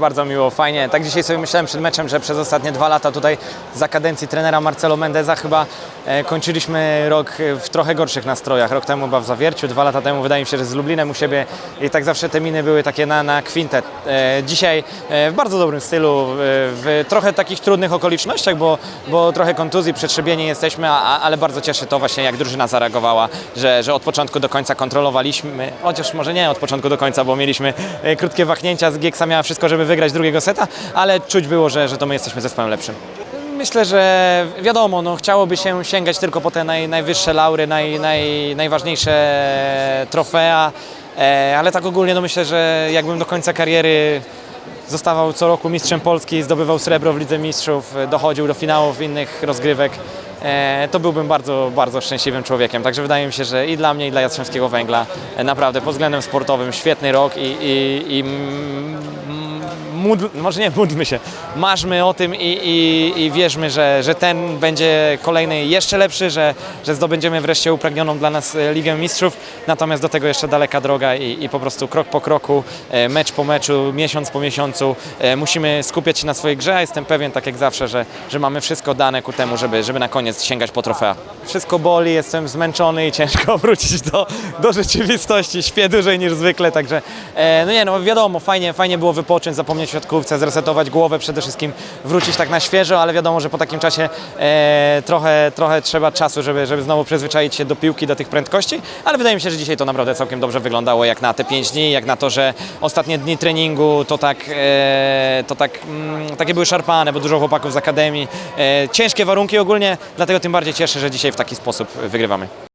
Bardzo miło, fajnie. Tak dzisiaj sobie myślałem przed meczem, że przez ostatnie dwa lata tutaj za kadencji trenera Marcelo Mendeza chyba e, kończyliśmy rok w trochę gorszych nastrojach. Rok temu chyba w Zawierciu, dwa lata temu wydaje mi się, że z Lublinem u siebie i tak zawsze te miny były takie na, na kwintet. E, dzisiaj e, w bardzo dobrym stylu, w trochę takich trudnych okolicznościach, bo, bo trochę kontuzji, przetrzebieni jesteśmy, a, ale bardzo cieszy to właśnie jak drużyna zareagowała, że, że od początku do końca kontrolowaliśmy, chociaż może nie od początku do końca, bo mieliśmy krótkie wahnięcia, z Gieksa miała wszystko, żeby wygrać drugiego seta, ale czuć było, że, że to my jesteśmy zespołem lepszym. Myślę, że wiadomo, no, chciałoby się sięgać tylko po te naj, najwyższe laury, naj, naj, najważniejsze trofea, e, ale tak ogólnie no myślę, że jakbym do końca kariery zostawał co roku mistrzem Polski, zdobywał srebro w Lidze Mistrzów, dochodził do finałów innych rozgrywek, e, to byłbym bardzo, bardzo szczęśliwym człowiekiem. Także wydaje mi się, że i dla mnie, i dla Jastrzębskiego Węgla e, naprawdę pod względem sportowym świetny rok i, i, i módl, może nie módlmy się, marzmy o tym i, i, i wierzmy, że, że ten będzie kolejny jeszcze lepszy, że, że zdobędziemy wreszcie upragnioną dla nas Ligę Mistrzów. Natomiast do tego jeszcze daleka droga i, i po prostu krok po kroku, e, mecz po meczu, miesiąc po miesiącu e, musimy skupiać się na swojej grze. Jestem pewien, tak jak zawsze, że, że mamy wszystko dane ku temu, żeby, żeby na koniec sięgać po trofea. Wszystko boli, jestem zmęczony i ciężko wrócić do, do rzeczywistości. Śpię dłużej niż zwykle, także e, no nie, no wiadomo, fajnie, fajnie było wypocząć, zapomnieć siatkówce, zresetować głowę, przede wszystkim wrócić tak na świeżo, ale wiadomo, że po takim czasie e, trochę, trochę trzeba czasu, żeby, żeby znowu przyzwyczaić się do piłki, do tych prędkości, ale wydaje mi się, że dzisiaj to naprawdę całkiem dobrze wyglądało, jak na te 5 dni, jak na to, że ostatnie dni treningu to tak, e, to tak mm, takie były szarpane, bo dużo chłopaków z akademii, e, ciężkie warunki ogólnie, dlatego tym bardziej cieszę, że dzisiaj w taki sposób wygrywamy.